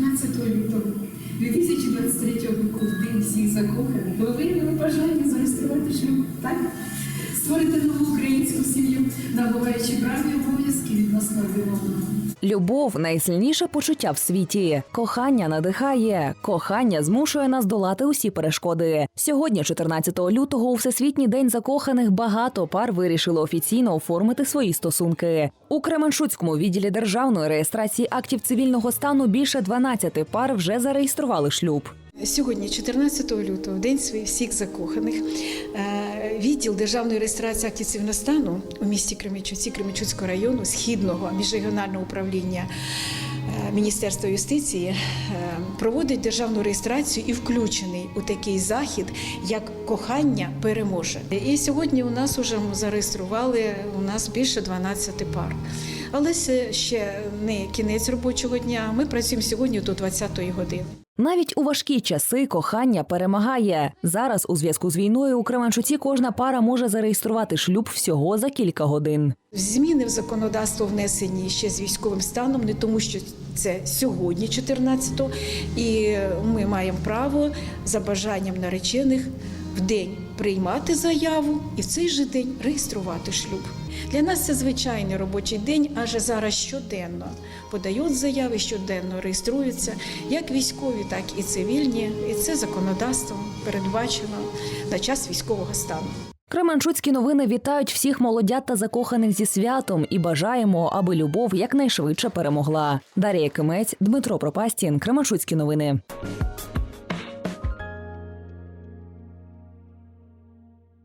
14 лютого 2023 року, в день всіх закоханих, ви виявили бажання зареєструвати шлюб, так? Створити нову українську сім'ю, набуваючи прав обов'язки відносно один одного. Любов найсильніше почуття в світі. Кохання надихає. Кохання змушує нас долати усі перешкоди. Сьогодні, 14 лютого, у всесвітній день закоханих, багато пар вирішили офіційно оформити свої стосунки. У Кременчуцькому відділі державної реєстрації актів цивільного стану більше 12 пар вже зареєстрували шлюб. Сьогодні, 14 лютого, день своїх всіх закоханих, е, відділ державної реєстрації актів цивільного стану у місті Кременчуці, Кременчуцького району, східного міжрегіонального управління е, Міністерства юстиції е, проводить державну реєстрацію і включений у такий захід, як кохання переможе. І сьогодні у нас вже зареєстрували у нас більше 12 пар. Але це ще не кінець робочого дня. Ми працюємо сьогодні до 20-ї години. Навіть у важкі часи кохання перемагає. Зараз, у зв'язку з війною, у Кременчуці кожна пара може зареєструвати шлюб всього за кілька годин. Зміни в законодавство внесені ще з військовим станом, не тому, що це сьогодні, 14-го, і ми маємо право за бажанням наречених в день приймати заяву і в цей же день реєструвати шлюб. Для нас це звичайний робочий день, адже зараз щоденно подають заяви, щоденно реєструються як військові, так і цивільні. І це законодавством передбачено на час військового стану. Кременчуцькі новини вітають всіх молодят та закоханих зі святом і бажаємо, аби любов якнайшвидше перемогла. Дар'я Кимець, Дмитро Пропастін, Кременчуцькі новини.